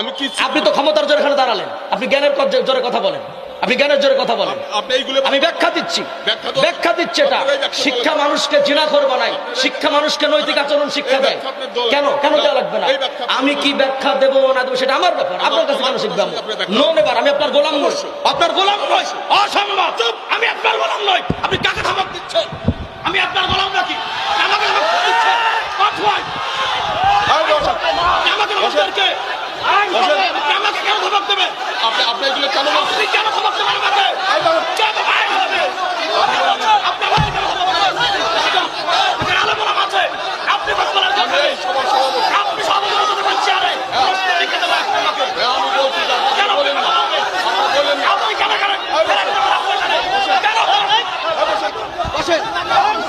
আমি কি আপনি তো ক্ষমতার জোরে এখানে দাঁড়ালেন। আপনি জ্ঞানের জোরে কথা বলেন। আপনি জ্ঞানের জোরে কথা বলেন। আমি ব্যাখ্যা দিচ্ছি। ব্যাখ্যা দিচ্ছে এটা। শিক্ষা মানুষকে জিনা করব নাই শিক্ষা মানুষকে নৈতিক আচরণ শিক্ষা দেয়। কেন? কেন দেওয়া লাগবে না? আমি কি ব্যাখ্যা দেবো না দেবো সেটা আমার ব্যাপার। আপনার কাছে কেন শিখবে আমি আপনার নো নেবার আমি আপনার গোলাম নই। আপনার গোলাম নই। অসম্ভব আমি আপনার গোলাম নই। আপনি কাকে ধমক দিচ্ছেন? আমি আপনার গোলাম নাকি আমাকে ধমক দিচ্ছেন পাঠওয়াই এই বসেন। আমাকে ধমক বসেন। দেবে বসেন। আমাকে কেন ধমক দেবে আপনি আপনি এগুলো কেন বলছেন আপনি কেন ধমক দেবেন আমাকে এই বসেন। কেন ভাই হবে আপনি আমাকে কেন ধমক দেবেন এখানে আলোচনা আছে আপনি বক্তব্য আমি এই সবার সভাপতি আপনি সভাপতি হতে পারছি আরে প্রশ্ন লিখে দেবেন আমাকে হ্যাঁ, আমি বলছি যে আপনি কেন বলেন না আপনি বলেন না। আপনি কেন কেন কেন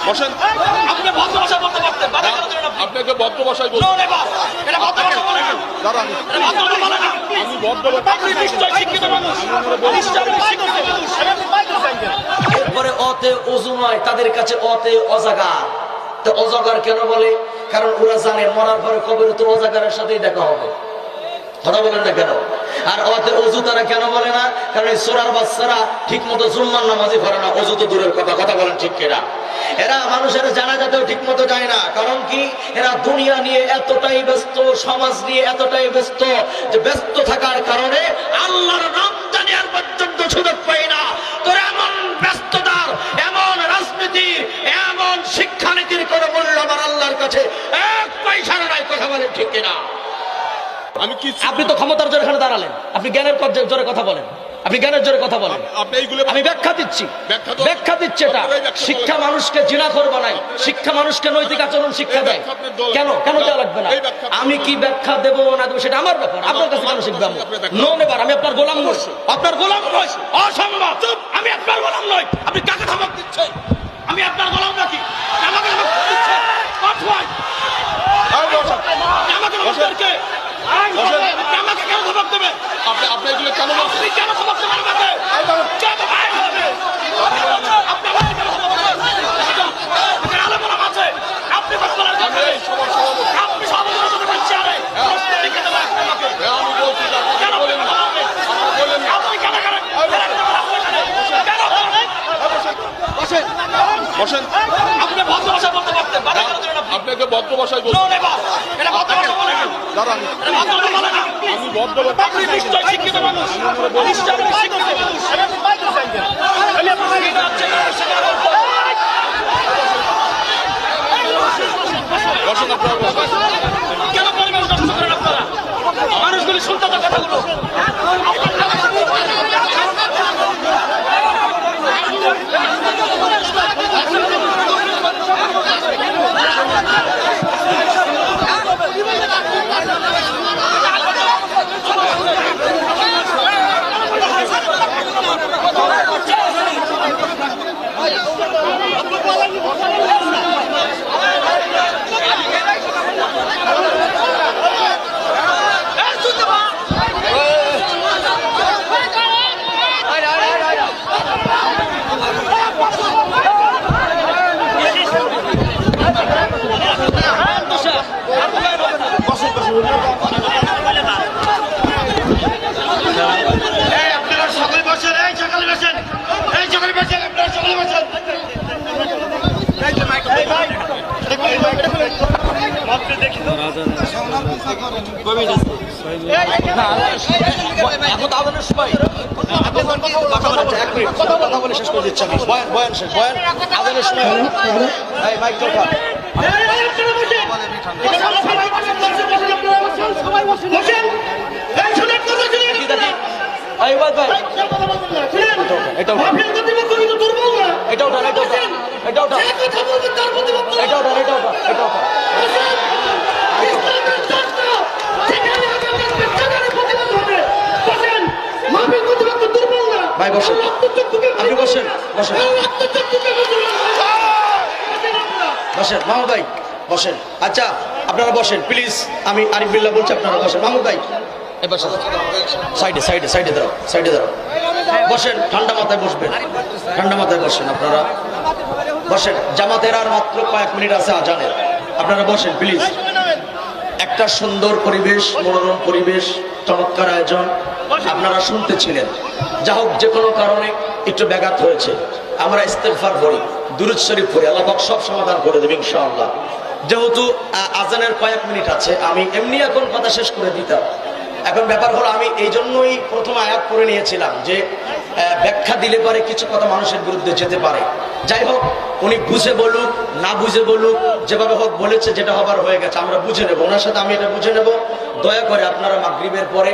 বসেন। আপনি ভদ্র ভাষা বলতে পারতেন। কেন আপনি? আপনাকে ভদ্র ভাষায় দাঁড়ান। এরপরে অতে অজু নয়, তাদের কাছে অতে অজাগার। তো অজাগার কেন বলে? কারণ ওরা জানে, মরার পরে তো অজাগারের সাথেই দেখা হবে। কথা বলেন না কেন? আর অতে অজু তারা কেন বলে না? কারণ সোরার বাচ্চারা ঠিক মতো জুম্মার নামাজি পড়ে না অজু তো দূরের কথা কথা বলেন ঠিক কিনা? এরা মানুষের জানা যাতেও ঠিক মতো যায় না। কারণ কি? এরা দুনিয়া নিয়ে এতটাই ব্যস্ত সমাজ নিয়ে এতটাই ব্যস্ত যে ব্যস্ত থাকার কারণে আল্লাহর নাম জানি আর পর্যন্ত সুযোগ পাই না। তোর এমন ব্যস্ততার এমন রাজনীতি এমন শিক্ষানীতির কোনো মূল্য আমার আল্লাহর কাছে এক পয়সার নাই কথা বলেন ঠিক কিনা? আমি কি আপনি তো ক্ষমতার জোরে দাঁড়ালেন। আপনি জ্ঞানের জোরে কথা বলেন। আপনি জ্ঞানের জোরে কথা বলেন। আমি ব্যাখ্যা দিচ্ছি। ব্যাখ্যা দিচ্ছে এটা। শিক্ষা মানুষকে জিনা করব নাই। শিক্ষা মানুষকে নৈতিক আচরণ শিক্ষা দেয়। কেন? কেন দেওয়া লাগবে না? আমি কি ব্যাখ্যা দেবো না দেবো সেটা আমার ব্যাপার। আপনার কাছে কেন শিখবে আমি আপনার এবার আমি আপনার গোলাম নই। আপনার গোলাম নই। অসম্ভব। আমি আপনার গোলাম নই। আপনি কাকে ধমক দিচ্ছেন আমি আপনার গোলাম নাকি আমাকে ধমক দিচ্ছেন পাঠওয়াই এই বসেন। আমাকে ধমক বসেন। দেবে বসেন। আমাকে কেন ধমক দেবে আপনি আপনি এগুলো কেন বলছেন আপনি কেন ধমক দেবেন আমাকে এই বসেন। কেন ভাই হবে আপনি আমাকে কেন ধমক দেবেন এখানে আলোচনা আছে আপনি বক্তব্য আমি এই সবার সভাপতি আপনি সভাপতি হতে পারছি আরে প্রশ্ন লিখে দেবেন আমাকে হ্যাঁ, আমি বলছি যে আপনি কেন বলেন না আপনি বলেন না আপনি কেন কেন কেন বসেন বসেন। আপনি ভদ্র ভাষা বলতে পারতেন বাধা কেন দিলেন আপনি আপনাকে ভদ্র ভাষায় বলছি। নো এটা ভদ্র ভাষা বলে না। দাঁড়ান। এটা ভদ্র ভাষা বলে না। আমি ভদ্র আপনি নিশ্চয় শিক্ষিত মানুষ। নিশ্চয় শিক্ষিত মানুষ এটা হচ্ছে মানুষের গল্প। বসেন আপনারা বসেন কেন পরিবেশ নষ্ট করেন আপনারা মানুষগুলি শুনতে তো কথাগুলো এই আপনারা সকলে বসেন এই সকালে বসেন এই সকালে বসেন আপনারা সকলে বসেন এখন তো আদানের সময় কথা বলে শেষ করে দিচ্ছি আমি বয়ান বয়ান শেষ বয়ান আদানের সময় মাইক দরকার এটা এটা উঠা ভাই, বসেন। আপনি বসেন বসেন। বসেন মাহমুদ ভাই, বসেন। আচ্ছা আপনারা বসেন, প্লিজ। আমি আরিফ বিল্লাহ বলছি, আপনারা বসেন। মাহমুদ ভাই বসেন, ঠান্ডা মাথায় বসবেন। ঠান্ডা মাথায় বসেন আপনারা। বসেন, জামাতের আর মাত্র কয়েক মিনিট আছে আজানের। আপনারা বসেন প্লিজ একটা সুন্দর পরিবেশ, মনোরম পরিবেশ, চমৎকার আয়োজন। আপনারা শুনতেছিলেন। যা হোক, যে কোনো কারণে একটু ব্যাঘাত হয়েছে। আমরা ইস্তেফার করি দুরুদ শরীফ পড়ি, আল্লাহ সব সমাধান করে দেবে, ইনশাআল্লাহ। যেহেতু আজানের কয়েক মিনিট আছে, আমি এমনি এখন কথা শেষ করে দিতাম। এখন ব্যাপার হলো, আমি এই জন্যই প্রথম আয়াত করে নিয়েছিলাম যে ব্যাখ্যা দিলে পারে কিছু কথা মানুষের বিরুদ্ধে যেতে পারে। যাই হোক, উনি বুঝে বলুক, না বুঝে বলুক, যেভাবে হোক বলেছে যেটা হবার হয়ে গেছে, আমরা বুঝে নেব। ওনার সাথে আমি এটা বুঝে নেব। দয়া করে আপনারা মাগরিবের পরে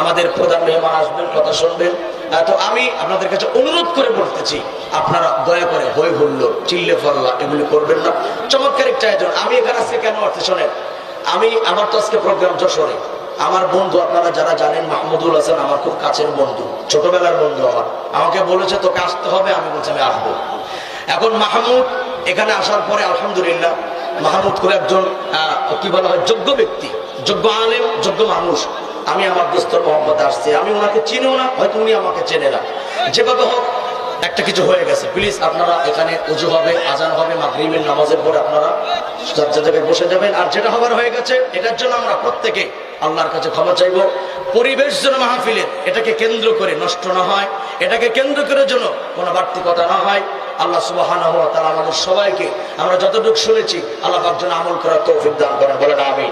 আমাদের প্রধান মেহমান আসবেন, কথা শুনবেন। তো আমি আপনাদের কাছে অনুরোধ করে বলতেছি, আপনারা দয়া করে হই হুল্লো চিল্লে ফল্লা, এগুলি করবেন না। চমৎকার একটা আয়োজন। আমি এখানে আজকে কেন? আসতে শোনেন, আমি, আমার তো আজকে প্রোগ্রাম যশোরে। আমার বন্ধু, আপনারা যারা জানেন মাহমুদুল হাসান আমার খুব কাছের বন্ধু, ছোটবেলার বন্ধু আমার। আমাকে বলেছে, তোকে আসতে হবে, আমি বলছি, আমি আসব। এখন মাহমুদ এখানে আসার পরে আলহামদুলিল্লাহ, মাহমুদ খুব একজন কি বলা হয়, যোগ্য ব্যক্তি, যোগ্য আলেম, যোগ্য মানুষ। আমি আমার দোস্তর মোহাম্মদ আসছে। আমি ওনাকে চিনিও না, হয়তো উনি আমাকে চেনে না। যেভাবে হোক, একটা কিছু হয়ে গেছে। প্লিজ আপনারা এখানে উজু হবে, আজান হবে, মাগরিবের নামাজের পরে আপনারা যা জায়গায় বসে যাবেন। আর যেটা হবার হয়ে গেছে, এটার জন্য আমরা প্রত্যেকে আল্লাহর কাছে ক্ষমা চাইব। পরিবেশ যেন মাহফিলের এটাকে কেন্দ্র করে নষ্ট না হয়, এটাকে কেন্দ্র করে যেন কোনো বাড়তি কথা না হয়। আল্লাহ তারা আমাদের সবাইকে, আমরা যতটুকু শুনেছি, আল্লাহ পাক যেন আমল করার তৌফিক দান করেন। না আমি